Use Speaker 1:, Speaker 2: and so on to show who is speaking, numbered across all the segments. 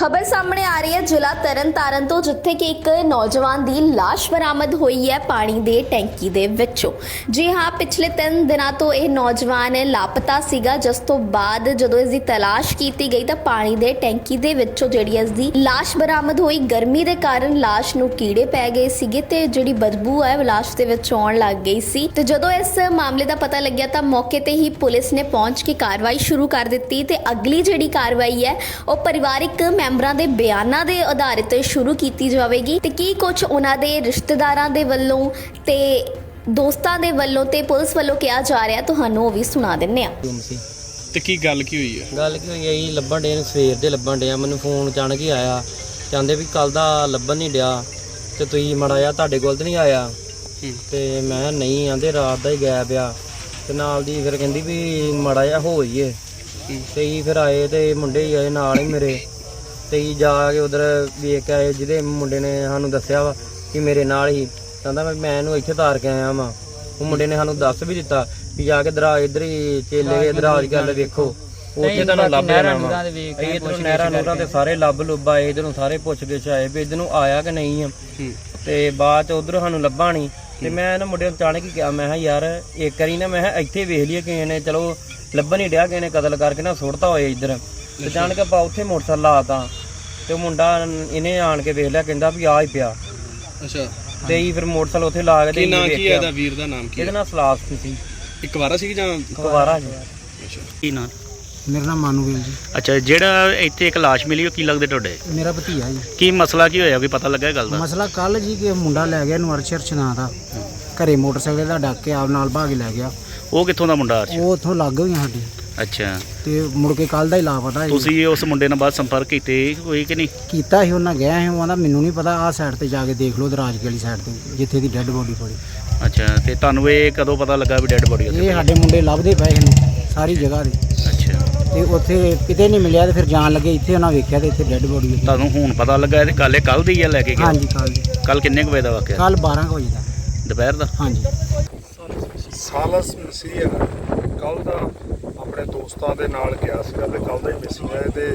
Speaker 1: ਖਬਰ ਸਾਹਮਣੇ ਆ ਰਹੀ ਹੈ ਜ਼ਿਲ੍ਹਾ ਤਰਨਤਾਰਨ ਤੋਂ, ਜਿੱਥੇ ਕਿ ਇੱਕ ਨੌਜਵਾਨ ਦੀ ਲਾਸ਼ ਬਰਾਮਦ ਹੋਈ ਹੈ ਪਾਣੀ ਦੇ ਟੈਂਕੀ ਦੇ ਵਿੱਚੋਂ। ਜੀ ਹਾਂ, ਪਿਛਲੇ 3 ਦਿਨਾਂ ਤੋਂ ਇਹ ਨੌਜਵਾਨ ਲਾਪਤਾ ਸੀਗਾ। ਜਿਸ ਤੋਂ ਬਾਅਦ ਜਦੋਂ ਇਸ ਦੀ ਤਲਾਸ਼ ਕੀਤੀ ਗਈ ਤਾਂ ਪਾਣੀ ਦੇ ਟੈਂਕੀ ਦੇ ਵਿੱਚੋਂ ਜਿਹੜੀ ਇਸ ਦੀ ਲਾਸ਼ ਬਰਾਮਦ ਹੋਈ, ਗਰਮੀ ਦੇ ਕਾਰਨ ਲਾਸ਼ ਨੂੰ ਕੀੜੇ ਪੈ ਗਏ ਸੀਗੇ ਤੇ ਜਿਹੜੀ ਬਦਬੂ ਹੈ ਉਹ ਲਾਸ਼ ਦੇ ਵਿੱਚ ਆਉਣ ਲੱਗ ਗਈ ਸੀ। ਤੇ ਜਦੋਂ ਇਸ ਮਾਮਲੇ ਦਾ ਪਤਾ ਲੱਗਿਆ ਤਾਂ ਮੌਕੇ ਤੇ ਹੀ ਪੁਲਿਸ ਨੇ ਪਹੁੰਚ ਕੇ ਕਾਰਵਾਈ ਸ਼ੁਰੂ ਕਰ ਦਿੱਤੀ ਤੇ ਅਗਲੀ ਜਿਹੜੀ ਕਾਰਵਾਈ ਹੈ, ਉਹ ਪਰਿਵਾਰਿਕ ਮੈਂਬਰਾਂ ਦੇ ਬਿਆਨਾਂ ਦੇ ਆਧਾਰ ਤੇ ਸ਼ੁਰੂ ਕੀਤੀ ਜਾਵੇਗੀ। ਤੇ ਕੀ ਕੁਝ ਉਹਨਾਂ ਦੇ ਰਿਸ਼ਤੇਦਾਰਾਂ ਦੇ ਵੱਲੋਂ ਤੇ ਦੋਸਤਾਂ ਦੇ ਵੱਲੋਂ ਤੇ ਪੁਲਿਸ ਵੱਲੋਂ ਕਿਹਾ ਜਾ ਰਿਹਾ ਤੁਹਾਨੂੰ ਉਹ ਵੀ ਸੁਣਾ ਦਿੰਨੇ ਆ
Speaker 2: ਗੁੰਮ ਸੀ।
Speaker 3: ਤੇ ਕੀ ਗੱਲ ਕੀ ਹੋਈ ਹੈ?
Speaker 2: ਗੱਲ ਕੀ ਹੋਈ ਹੈ ਜੀ ਲੱਭਣ ਡੇ ਸਵੇਰ ਦੇ ਲੱਭਣ ਡਿਆ ਮੈਨੂੰ ਫੋਨ ਅਚਾਨਕ ਹੀ ਆਇਆ। ਕਹਿੰਦੇ ਵੀ ਕੱਲ ਦਾ ਲੱਭਣ ਨਹੀਂ ਡਿਆ। ਤੇ ਤੁਸੀਂ ਮੜਾ ਜਾ ਤੁਹਾਡੇ ਕੋਲ ਤੇ ਨਹੀਂ ਆਇਆ। ਤੇ ਮੈਂ ਨਹੀਂ ਆਂਦੇ ਰਾਤ ਦਾ ਹੀ ਗਾਇਬ ਆ। ਤੇ ਨਾਲ ਦੀ ਫਿਰ ਕਹਿੰਦੀ ਵੀ ਮੜਾ ਜਾ ਹੋ ਜਾਈਏ। ਤੇ ਜੀ ਫਿਰ ਆਏ ਤੇ ਮੁੰਡੇ ਹੀ ਆਏ ਨਾਲ ਹੀ ਮੇਰੇ। ਤੇ ਜੀ ਜਾ ਕੇ ਉਧਰ ਵੇਖ ਕੇ ਆਏ ਜਿਹਦੇ ਮੁੰਡੇ ਨੇ ਸਾਨੂੰ ਦੱਸਿਆ ਵਾ ਕਿ ਮੇਰੇ ਨਾਲ ਹੀ। ਕਹਿੰਦਾ ਮੈਂ ਮੈਂ ਇਹਨੂੰ ਇੱਥੇ ਤਾਰ ਕੇ ਆਇਆ ਵਾਂ। ਉਹ ਮੁੰਡੇ ਨੇ ਸਾਨੂੰ ਦੱਸ ਵੀ ਦਿੱਤਾ ਵੀ ਜਾ ਕੇ ਦਰਾ ਇਧਰ ਹੀ ਚੇਲੇ ਦਰਾਜ ਗੱਲ ਵੇਖੋ। ਉੱਥੇ ਤੁਹਾਨੂੰ ਲੱਭ ਜਾਣਾ ਵਾ। ਇਧਰੋਂ ਨਹਿਰਾਂ ਨੂਰਾਂ ਤੇ ਸਾਰੇ ਲੱਭ ਲੁੱਭ ਆਏ ਇਧਰੋਂ ਸਾਰੇ ਪੁੱਛ ਗਿੱਛ ਆਏ ਵੀ ਇਧਰ ਨੂੰ ਆਇਆ ਕਿ ਨਹੀਂ ਆ।
Speaker 3: ਹੂੰ।
Speaker 2: ਤੇ ਬਾਅਦ ਚ ਉਧਰ ਸਾਨੂੰ ਲੱਭਾ ਨਹੀਂ ਤੇ ਮੈਂ ਨਾ ਮੁੰਡੇ ਨੂੰ ਅਚਾਨਕ ਹੀ ਕਿਹਾ ਮੈਂ ਕਿਹਾ ਯਾਰ ਇੱਕ ਵਾਰੀ ਨਾ ਮੈਂ ਕਿਹਾ ਇੱਥੇ ਵੇਖ ਲਈਏ ਕਿਸੇ ਨੇ। ਚਲੋ ਲੱਭਣ ਨਹੀਂ ਡਿਆ ਕਿਸੇ ਨੇ ਕਤਲ ਕਰਕੇ ਨਾ ਸੁੱਟਤਾ ਹੋਏ ਇੱਧਰ। ਤੇ ਅਚਾਨਕ ਆਪਾਂ ਉੱਥੇ ਮੋਟਰਸਾਈਕਲ ਲਾਤਾ ਤੇ ਉਹ ਮੁੰਡਾ ਇਹਨੇ ਆਣ ਕੇ ਵੇਖ ਲਿਆ ਕਹਿੰਦਾ ਵੀ ਆ ਹੀ ਪਿਆ।
Speaker 3: ਅੱਛਾ।
Speaker 2: ਤੇ ਹੀ ਫਿਰ ਮੋਟਰਸਾਈਕਲ ਉੱਥੇ ਲਾ ਕੇ ਤੇ
Speaker 3: ਕੀ ਨਾਂ
Speaker 2: ਇਹਨੇ
Speaker 3: ਕੀ ਹੈ ਇਹਦਾ ਵੀਰ ਦਾ? ਨਾਮ ਕੀ
Speaker 2: ਇਹਦਾ
Speaker 3: ਹੈ
Speaker 2: ਨਾਂ ਸਲਾਸ ਸੀ।
Speaker 3: ਇੱਕ ਵਾਰਾ ਸੀ ਜਾਂ
Speaker 2: ਕੁਵਾਰਾ ਜੀ।
Speaker 3: ਅੱਛਾ।
Speaker 4: ਕੀ ਨਾਂ?
Speaker 5: ਮੇਰਾ ਨਾਮ ਮਾਨੂਵੇਲ ਜੀ।
Speaker 4: ਅੱਛਾ ਜਿਹੜਾ ਇੱਥੇ ਇੱਕ ਲਾਸ਼ ਮਿਲੀ ਉਹ ਕੀ ਲੱਗਦੇ ਤੁਹਾਡੇ?
Speaker 5: ਮੇਰਾ ਭਤੀਆ ਜੀ।
Speaker 4: ਕੀ ਮਸਲਾ ਕੀ ਹੋਇਆ? ਕੋਈ ਪਤਾ ਲੱਗਾ ਇਹ ਗੱਲ ਦਾ?
Speaker 5: ਮਸਲਾ ਕੱਲ ਜੀ ਕਿ ਮੁੰਡਾ ਲੈ ਗਿਆ ਨੂੰ ਅਰਸ਼ਰ ਨਾਂ ਦਾ। ਘਰੇ ਮੋਟਰਸਾਈਕਲ ਦਾ ਡੱਕ ਕੇ ਆਪ ਨਾਲ ਭਾਗ ਲੈ ਗਿਆ।
Speaker 4: ਉਹ ਕਿੱਥੋਂ ਦਾ ਮੁੰਡਾ ਅਰਸ਼?
Speaker 5: ਉਹ ਉੱਥੋਂ ਲੱਗ ਗਈ ਸਾਡੀ।
Speaker 4: ਅੱਛਾ।
Speaker 5: ਤੇ ਮੁੜ ਕੇ ਕੱਲ ਦਾ ਹੀ ਲਾਪਤਾ ਜੀ
Speaker 4: ਤੁਸੀਂ ਉਸ ਮੁੰਡੇ ਨਾਲ ਬਾਅਦ ਸੰਪਰਕ ਕੀਤੇ ਕੋਈ ਕਿ ਨਹੀਂ?
Speaker 5: ਕੀਤਾ ਸੀ ਉਹਨਾਂ ਗਿਆ ਸੀ ਉਹ ਕਹਿੰਦਾ ਮੈਨੂੰ ਨਹੀਂ ਪਤਾ ਆਹ ਸਾਈਡ ਤੇ ਜਾ ਕੇ ਦੇਖ ਲਓ ਦਰਾਜ ਵਾਲੀ ਸਾਈਡ ਤੇ ਜਿੱਥੇ ਦੀ ਡੈੱਡ ਬੋਡੀ ਪਈ।
Speaker 4: ਅੱਛਾ ਤੇ ਤੁਹਾਨੂੰ ਇਹ ਕਦੋਂ ਪਤਾ ਲੱਗਾ ਵੀ ਡੈੱਡ ਬੋਡੀ ਉੱਥੇ
Speaker 5: ਇਹ ਸਾਡੇ ਮੁੰਡੇ ਲੱਭਦੇ ਪਏ ਇਹਨੂੰ ਸਾਰੀ ਜਗ੍ਹਾ ਦੇ।
Speaker 4: ਅੱਛਾ।
Speaker 5: ਤੇ ਉੱਥੇ ਕਿਤੇ ਨਹੀਂ ਮਿਲਿਆ ਤੇ ਫਿਰ ਜਾਣ ਲੱਗੇ ਇੱਥੇ ਉਹਨਾਂ ਵੇਖਿਆ ਤੇ ਇੱਥੇ ਡੈੱਡ ਬੋਡੀ
Speaker 4: ਤੁਹਾਨੂੰ ਹੁਣ ਪਤਾ ਲੱਗਾ ਇਹ ਕੱਲ ਇਹ ਕੱਲ ਦੀ ਆ ਲੈ ਕੇ ਗਿਆ?
Speaker 5: ਹਾਂਜੀ ਕੱਲ
Speaker 4: ਕੱਲ ਕਿੰਨੇ ਕੁ ਵਜੇ ਦਾ ਵਾਕਿਆ?
Speaker 5: ਕੱਲ 12 ਕੁ ਵਜੇ ਦਾ।
Speaker 4: ਦੁਪਹਿਰ ਦਾ?
Speaker 5: ਹਾਂਜੀ।
Speaker 6: ਸਾਲਸ ਮਸੀਹ ਕੱਲ ਦਾ ਆਪਣੇ ਦੋਸਤਾਂ ਦੇ ਨਾਲ ਗਿਆ ਸੀਗਾ ਤੇ ਕੱਲ ਦਾ ਹੀ ਮਿਸਿੰਗ ਹੈ ਤੇ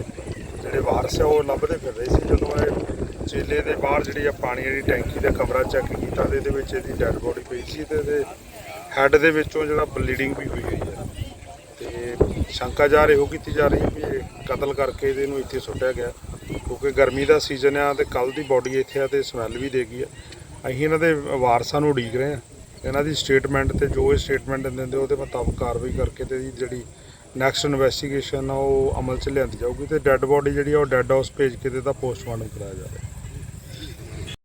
Speaker 6: ਜਿਹੜੇ ਵਾਰਸ ਆ, ਉਹ ਲੱਭਦੇ ਫਿਰ ਰਹੇ ਸੀ ਜਦੋਂ ਇਹ ਚੇਲੇ ਦੇ ਬਾਹਰ ਜਿਹੜੀ ਆ ਪਾਣੀ ਵਾਲੀ ਟੈਂਕੀ ਦਾ ਕਮਰਾ ਚੈੱਕ ਕੀਤਾ ਤੇ ਇਹਦੇ ਵਿੱਚ ਇਹਦੀ ਡੈੱਡ ਬੋਡੀ ਪਈ ਸੀ ਤੇ ਇਹਦੇ ਹੈੱਡ ਦੇ ਵਿੱਚੋਂ ਜਿਹੜਾ ਬਲੀਡਿੰਗ ਵੀ ਹੋਈ ਹੋਈ ਹੈ ਤੇ ਸ਼ੰਕਾ ਜਾ ਰਹੀ ਹੋ ਕੀਤੀ ਜਾ ਰਹੀ ਹੈ ਵੀ ਇਹ ਕਤਲ ਕਰਕੇ ਇਹਦੇ ਨੂੰ ਇੱਥੇ ਸੁੱਟਿਆ ਗਿਆ। ਕਿਉਂਕਿ ਗਰਮੀ ਦਾ ਸੀਜ਼ਨ ਆ ਤੇ ਕੱਲ ਦੀ ਬੋਡੀ ਇੱਥੇ ਆ ਤੇ ਸਮੈਲ ਵੀ ਦੇਗੀ ਆ। ਅਸੀਂ ਇਹਨਾਂ ਦੇ ਵਾਰਸਾਂ ਨੂੰ ਉਡੀਕ ਰਹੇ ਆ ਇਹਨਾਂ ਦੀ ਸਟੇਟਮੈਂਟ ਤੇ ਜੋ ਇਹ ਸਟੇਟਮੈਂਟ ਦਿੰਦੇ ਉਹਦੇ ਮੁਤਾਬਕ ਕਾਰਵਾਈ ਕਰਕੇ ਤੇ ਇਹਦੀ ਜਿਹੜੀ ਨੈਕਸਟ ਇਨਵੈਸਟੀਗੇਸ਼ਨ ਆ, ਉਹ ਅਮਲ 'ਚ ਲਿਆਂਦੀ ਜਾਊਗੀ ਤੇ ਡੈੱਡ ਬੋਡੀ ਜਿਹੜੀ ਆ, ਉਹ ਡੈੱਡ ਹਾਊਸ ਭੇਜ ਕੇ ਤੇ ਇਹਦਾ ਪੋਸਟਮਾਰਟਮ ਕਰਾਇਆ ਜਾਵੇ